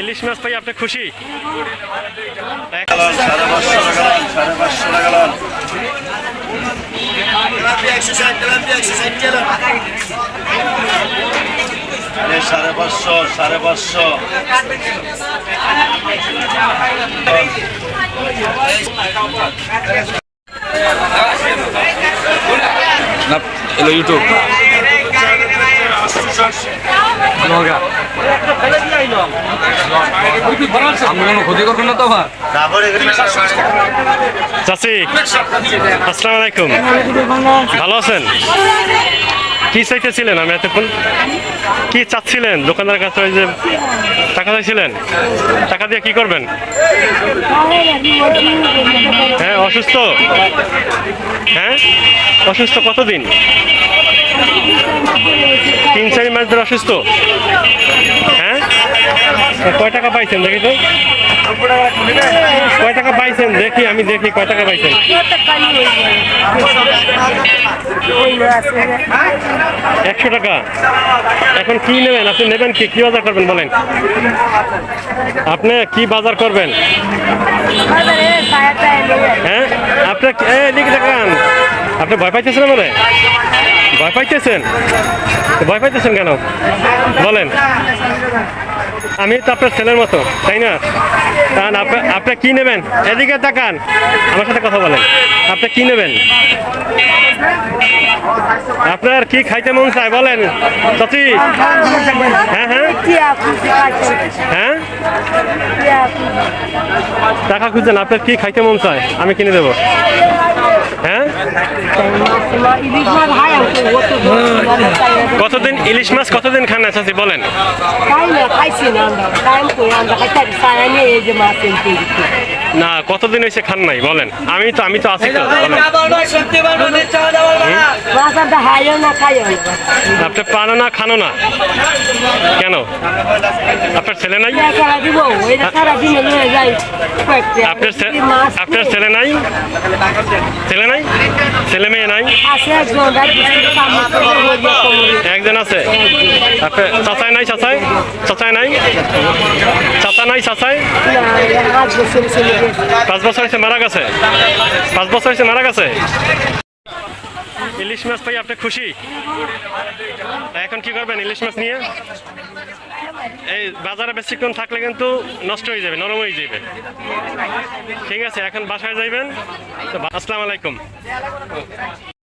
ইলিশ মাছ পাই আপনি খুশি? সাড়ে পাঁচশো সাড়ে পাঁচশো টাকা লান। এই সাড়ে পাঁচশো সাড়ে পাঁচশো না এলো ইউটিউব আমি কোনো আলাইকুম। ভালো আছেন? কি চাইতেছিলেন? আমি এতক্ষণ কি চাচ্ছিলেন? দোকানদারের কাছে ওই যে টাকা চাইছিলেন? টাকা দিয়ে কি করবেন? হ্যাঁ অসুস্থ। হ্যাঁ? অসুস্থ কতদিন? তিন, চারি মাস ধরে অসুস্থ। হ্যাঁ? কয় টাকা পাইছেন দেখি তো? কয় টাকা পাইছেন? দেখি, আমি দেখি, কয় টাকা পাইছেন? একশো টাকা। এখন কি নেবেন? আপনি নেবেন কি? কি বাজার করবেন বলেন? আপনি কি বাজার করবেন? হ্যাঁ? আপনি এদিকে দেখান। আপনি ভয় পাইতেছেন বলে ভয় পাইতেছেন? ভয় পাইতেছেন কেন? বলেন। আমি তো আপনার ছেলের মতো, তাই না? কারণ আপনি কি নেবেন? এদিকে তাকান। আমার সাথে কথা বলেন। আপনি কি নেবেন? আপনার কি খাইতে মন চায় বলেন? চাচি। হ্যাঁ হ্যাঁ। হ্যাঁ? টাকা খুঁজছেন আপনার কি খাইতে মন চায়? আমি কিনে দেবো। কতদিন ইলিশ মাছ কতদিন খান আছে বলেন। না, কতদিন হয়েছে খান নাই, বলেন। আমি তো আমি তো আছি তো আপনি পানো না, খানো না। কেন? আপনার ছেলে নাই? আপনার আপনার ছেলে নাই? ছেলে মেয়ে নাই? একজন আছে। চাচাই নাই চাচাই? চাচাই নাই? চাচা নাই চাচাই? পাঁচ বছর হয়েছে মারা গেছে? পাঁচ বছর হয়েছে মারা গেছে? ইলিশ মাছ পাই আপনি খুশি? এখন কি করবেন ইলিশ মাছ নিয়ে? এই বাজারে বেশিক্ষণ থাকলে কিন্তু নষ্ট হয়ে যাবে নরম হয়ে যাবে। ঠিক আছে এখন বাসায় যাইবেন। আসসালামু আলাইকুম।